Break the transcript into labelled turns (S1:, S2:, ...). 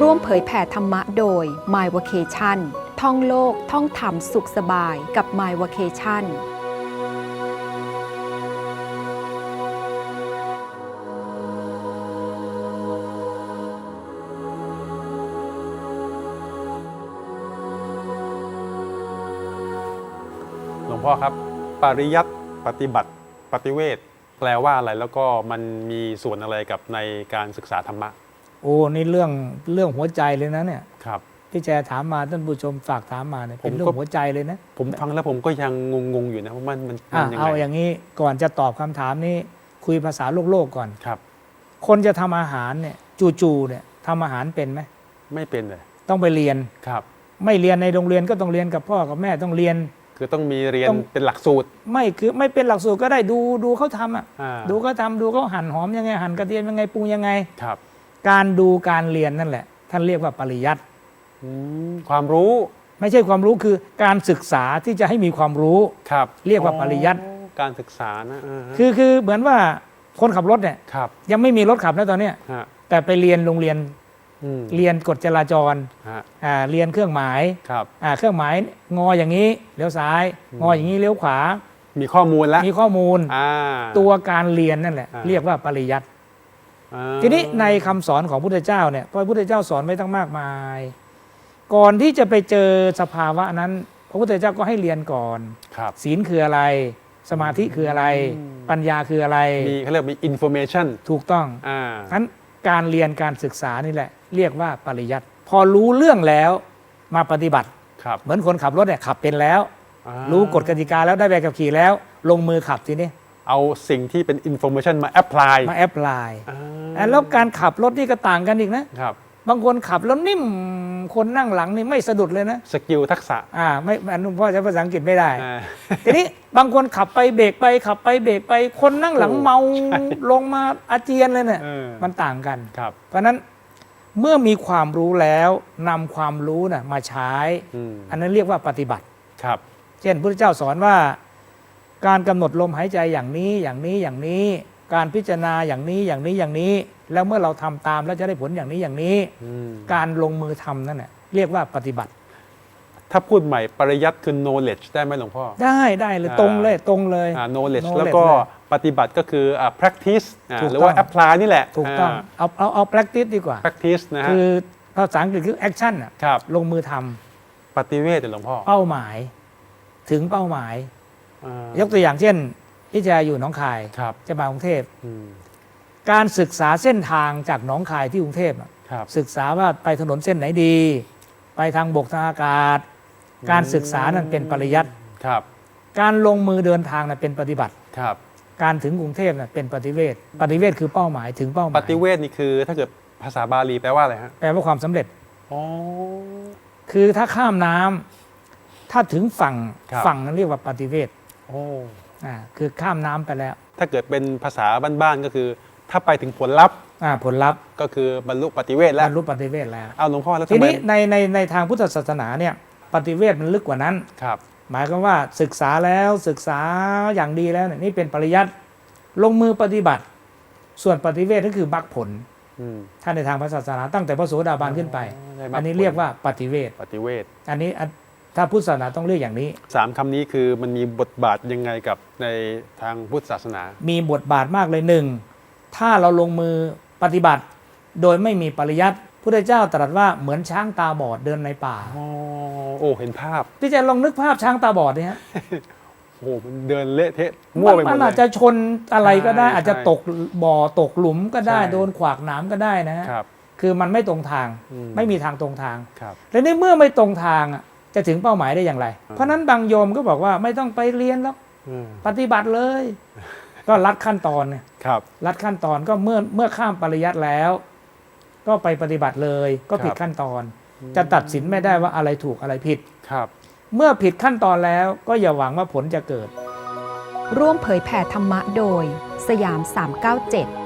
S1: ร่วมเผยแผ่ธรรมะโดย My Vacation ท่องโลกท่องธรรมสุขสบายกับ My Vacation
S2: หลวงพ่อครับ ปริยัติปฏิบัติปฏิเวทแปลว่าอะไรแล้วก็มันมีส่วนอะไรกับในการศึกษาธรรมะ
S3: โอ้นี่เรื่องเรื่องหัวใจเลยนะเนี่ย
S2: ครับ
S3: ที่แจถามมาท่านผู้ชมฝากถามมาเนี่ยเป็น
S2: ผมก็
S3: เรื่องหัวใจเลยนะ
S2: ผมฟังแล้วผมก็ยังงงๆอยู่นะว่ามันมันมั
S3: อะ
S2: นยัง
S3: เอา
S2: ไง
S3: อย่างนี้ก่อนจะตอบคำถามนี้คุยภาษาโลกโลกก่อน
S2: ครับ
S3: คนจะทำอาหารเนี่ยจู่ๆเนี่ยทำอาหารเป็นไหม
S2: ไม่เป็นเลย
S3: ต้องไปเรียน
S2: ครับ
S3: ไม่เรียนในโรงเรียนก็ต้องเรียนกับพ่อกับแม่ต้องเรียน
S2: คือต้องมีเรียน
S3: ต้อง
S2: เป็นหลักสูตร
S3: ไม่คือไม่เป็นหลักสูตรก็ได้ดูดูเขาทำอะ
S2: อ่า
S3: ดูเขาทำดูเขาหั่นหอมยังไงหั่นกระเทียมยังไงปรุงยังไง
S2: ครับ
S3: การดูการเรียนนั่นแหละ ท่านเรียกว่าปริยัติ
S2: อืมความรู้
S3: ไม่ใช่ความรู้คือการศึกษาที่จะให้มีความรู้
S2: ครับ
S3: เรียกว่าปริยัติ
S2: อ๋อการศึกษานะาฮะ
S3: คือคือเหมือนว่าคนขับรถเนี่ย
S2: ครับ
S3: ยังไม่มีรถขับนะตอนเนี้ย
S2: ฮะ
S3: แต่ไปเรียนโรงเรียน
S2: อืม
S3: เรียนกฎจราจร
S2: ฮะ
S3: อ่าเรียนเครื่องหมาย
S2: ครับ
S3: อ่าเครื่องหมายงออย่างนี้เลี้ยวซ้าย
S2: อืม
S3: งออย่างนี้เลี้ยวขวา
S2: มีข้อมูลแล้ว
S3: มีข้อมูล
S2: อ่า
S3: ตัวการเรียนนั่นแหละ
S2: อ่า
S3: เรียกว่าปริยัติ
S2: อ่า
S3: ทีนี้ในคำสอนของพุทธเจ้าเนี่ยพระพุทธเจ้าสอนไว้ตั้งมากมาย ก่อนที่จะไปเจอสภาวะนั้น พระพุทธเจ้าก็ให้เรียนก่อน
S2: ครับ
S3: ศีลคืออะไร สมาธิคืออะไร
S2: อืม
S3: ปัญญาคืออะไร
S2: มีเขาเรียกมี information
S3: ถูกต้อง
S2: อ่า
S3: นั้นการเรียนการศึกษานี่แหละ เรียกว่าปริยัติพอรู้เรื่องแล้วมาปฏิบัติ
S2: ครับ
S3: เหมือนคนขับรถเนี่ยขับเป็นแล้ว
S2: อ่า
S3: รู้กฎกติกาแล้วได้ใบขับขี่แล้ว ลงมือขับทีนี้
S2: เอาสิ่งที่เป็น information มา apply
S3: มาแอพพลาย
S2: อ่า
S3: แล้วการขับรถนี่ก็ต่างกันอีกนะ
S2: ครับ
S3: บางคนขับแล้วนิ่มคนนั่งหลังนี่ไม่สะดุดเลยนะ
S2: สกิลทักษะ
S3: อ่าไม่อันนุพ่อใช้ภาษาอังกฤษไม่ได้
S2: อ่า
S3: ทีนี้บางคนขับไปเบรกไปขับไปเบรกไปคนนั่งหลัง
S2: โอ้
S3: เมา
S2: ใช่
S3: ลงมาอาเจียนเลยเนี่ย
S2: เออ
S3: มันต่างกัน
S2: ครับ
S3: เพราะฉะนั้นเมื่อมีความรู้แล้วนำความรู้น่ะมาใช้
S2: อืม
S3: อันนั้นเรียกว่าปฏิบัติ
S2: ครับ
S3: เช่นพระพุทธเจ้าสอนว่า การกำหนดลมหายใจอย่างนี้อย่างนี้อย่างนี้ การพิจารณาอย่างนี้อย่างนี้อย่างนี้ แล้วเมื่อเราทำตามแล้วจะได้ผลอย่างนี้อย่างนี้
S2: อืม
S3: การลงมือทำนั่นแหละเรียกว่าปฏิบัติ
S2: ถ้าพูดใหม่ปริยัติคือ knowledge ได้ไหมหลวงพ่อ
S3: ได้ได้เลย
S2: อ่า
S3: ตรงเลยตรงเลย
S2: อ่า knowledge
S3: knowledge
S2: แล้วก็
S3: เลย
S2: ปฏิบัติก็คืออ่า practice อ่า
S3: ถูก
S2: หรือว่า
S3: ต้อง
S2: apply นี่แหละ
S3: ถูกต้องาเอาเอาเอา practice ดีกว่า
S2: practice นะฮะ
S3: คือภาษาอังกฤษคือ action น่ะ
S2: ครับ
S3: ลงมือทำ
S2: ปฏิเวทเหรอหลวงพ่อ
S3: เป้าหมาย ถึงเป้าหมาย
S2: อ่าย
S3: กตัวอย่างเช่น ที่จะอยู่หนองคาย
S2: ครับ
S3: จะมากรุงเทพ
S2: อืม
S3: การศึกษาเส้นทางจากหนองคายที่กรุงเทพอะ
S2: ครับ
S3: ศึกษาว่าไปถนนเส้นไหนดี ไปทางบกทางอากาศ การศึกษานั้นเป็นปริยัติ
S2: ครับ
S3: การลงมือเดินทางนั้นเป็นปฏิบัติ
S2: ครับ
S3: การถึงกรุงเทพนั้นเป็นปฏิเวทปฏิเวทคือเป้าหมายถึงเป้าห
S2: ป
S3: มาย
S2: ฏิเวทนี่คือถ้าเกิดภาษาบาลีแปลว่าอะไรฮะ
S3: แปลว่าความสำเร็จ
S2: อ๋อ
S3: คือถ้าข้ามน้ำถ้าถึงฝั่ง
S2: ครับ
S3: ฝั่งนั้นเรียกว่าปฏิเวท
S2: โอ้
S3: อ่าคือข้ามน้ำไปแล้ว
S2: ถ้าเกิดเป็นภาษาบ้านๆก็คือ ถ้าไปถึงผลลัพธ์
S3: อ่าผลลัพธ์
S2: ก็คือบรรลุปฏิเวท
S3: บ
S2: แล้ว
S3: รรลุปฏิเวทแล้ว
S2: เอาหลวงพ่อแล้ว
S3: ที
S2: ทำไม
S3: นี้ในในในทางพุทธศาสนาเนี่ยปฏิเวทมันลึกกว่านั้น
S2: ครับ
S3: หมายความว่าศึกษาแล้วศึกษาอย่างดีแล้วเนี่ยนี่เป็นปริยัติลงมือปฏิบัติ ส่วนปฏิเวทก็คือมรรคผล
S2: อืม
S3: ถ้าในทางพระศาสนาตั้งแต่พระโสดาบันขึ้นไป
S2: อ๋อได้มรรคผล
S3: อันนี้เรียกว่าปฏิเวท
S2: ปฏิเวท
S3: อันนี้อัน ถ้าพุทธศาสนาต้องเรียกอย่างนี้
S2: สามคำนี้คือมันมีบทบาทยังไงกับในทางพุทธศาสนา
S3: มีบทบาทมากเลยหนึ่งถ้าเราลงมือปฏิบัติ โดยไม่มีปริยัติพุทธเจ้าตรัสว่าเหมือนช้างตาบอดเดินในป่า
S2: โอ้โอ้เห็นภาพ
S3: พี่แจะลองนึกภาพช้างตาบอดเนี่ยฮะ
S2: โอ้มันเดินเละเทะมั่วไปหม
S3: มั
S2: ด
S3: น
S2: เล
S3: อาจจะ
S2: ย
S3: ชนอะไรก็ได้
S2: ใช่
S3: อาจจะ
S2: ใช่
S3: ตกบ่อตกหลุมก็ได้
S2: ใช่
S3: โดนขวากหนามก็ได้นะฮะ
S2: ครับ
S3: คือมันไม่ตรงทาง
S2: อืม
S3: ไม่มีทางตรงทาง
S2: ครับ
S3: และในเมื่อไม่ตรงทางอะ จะถึงเป้าหมายได้อย่างไร
S2: อืม
S3: เพราะฉะนั้นบางโยมก็บอกว่าไม่ต้องไปเรียนแล้ว
S2: อืม
S3: ปฏิบัติเลย ก็รัดขั้นตอนเนี่ย
S2: ครับ
S3: รัดขั้นตอนก็เมื่อเมื่อข้ามปริยัติแล้ว ก็ไปปฏิบัติเลยก็ผิด
S2: ครับ
S3: ขั้นตอน จะตัดสินไม่ได้ว่าอะไรถูกอะไรผิด
S2: ครับ
S3: เมื่อผิดขั้นตอนแล้วก็อย่าหวังว่าผลจะเกิด
S1: ร่วมเผยแผ่ธรรมะโดย สยาม 397